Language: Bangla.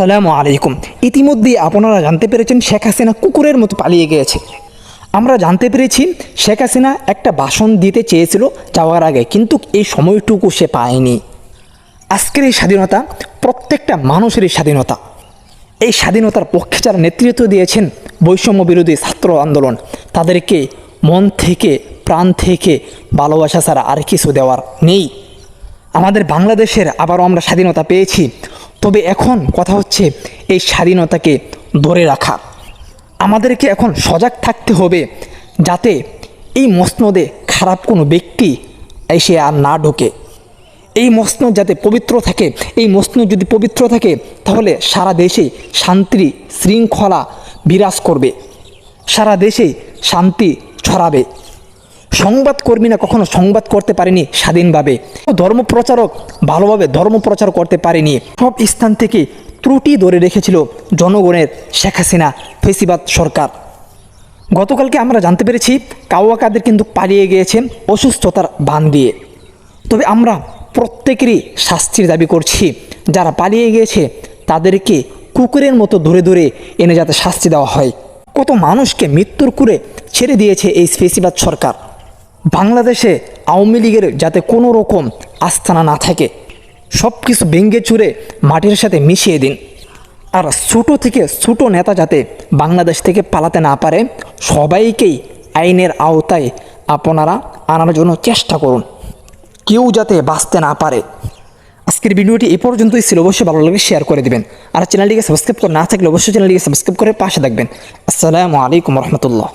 সালামু আলাইকুম। ইতিমধ্যে আপনারা জানতে পেরেছেন শেখ হাসিনা কুকুরের মতো পালিয়ে গিয়েছে। আমরা জানতে পেরেছি শেখ হাসিনা একটা ভাষণ দিতে চেয়েছিল যাওয়ার আগে, কিন্তু এই সময়টুকু সে পায়নি। আজকের এই স্বাধীনতা প্রত্যেকটা মানুষেরই স্বাধীনতা। এই স্বাধীনতার পক্ষে যারা নেতৃত্ব দিয়েছেন বৈষম্য বিরোধী ছাত্র আন্দোলন, তাদেরকে মন থেকে, প্রাণ থেকে ভালোবাসা ছাড়া আর কিছু দেওয়ার নেই। আমাদের বাংলাদেশের আবারও আমরা স্বাধীনতা পেয়েছি। তবে এখন কথা হচ্ছে এই স্বাধীনতাকে ধরে রাখা। আমাদেরকে এখন সজাগ থাকতে হবে যাতে এই মসনদে খারাপ কোনো ব্যক্তি এসে আর না ঢোকে। এই মসনদ যাতে পবিত্র থাকে, এই মসনদ যদি পবিত্র থাকে, তাহলে সারা দেশে শান্তি শৃঙ্খলা বিরাজ করবে। সারা দেশে শান্তি ছড়াবে। সংবাদকর্মীরা কখনো সংবাদ করতে পারেনি স্বাধীনভাবে। ধর্ম প্রচারক ভালোভাবে ধর্ম প্রচার করতে পারেনি। সব স্থান থেকে ত্রুটি ধরে রেখেছিল জনগণের শেখ হাসিনা ফেসিবাদ সরকার। গতকালকে আমরা জানতে পেরেছি কাউয়া কাদের কিন্তু পালিয়ে গিয়েছেন অসুস্থতার বান দিয়ে। তবে আমরা প্রত্যেকেরই শাস্তির দাবি করছি, যারা পালিয়ে গিয়েছে তাদেরকে কুকুরের মতো ধরে ধরে এনে যাতে শাস্তি দেওয়া হয়। কত মানুষকে মৃত্যুর কুরে ছেড়ে দিয়েছে এই ফেসিবাদ সরকার। বাংলাদেশে আওয়ামী লীগের যাতে কোনো রকম আস্থানা না থাকে সব কিছু ভেঙ্গে চুরে মাটির সাথে মিশিয়ে দিন। আর ছোটো থেকে ছোটো নেতা যাতে বাংলাদেশ থেকে পালাতে না পারে, সবাইকেই আইনের আওতায় আপনারা আনার জন্য চেষ্টা করুন। কেউ যাতে বাঁচতে না পারে। আজকের ভিডিওটি এ পর্যন্তই ছিল। অবশ্যই ভালো লাগে শেয়ার করে দেবেন। আর চ্যানেলটিকে সাবস্ক্রাইব করে না থাকলে অবশ্যই চ্যানেলটিকে সাবস্ক্রাইব করে পাশে থাকবেন। আসসালামু আলাইকুম রহমতুল্লাহ।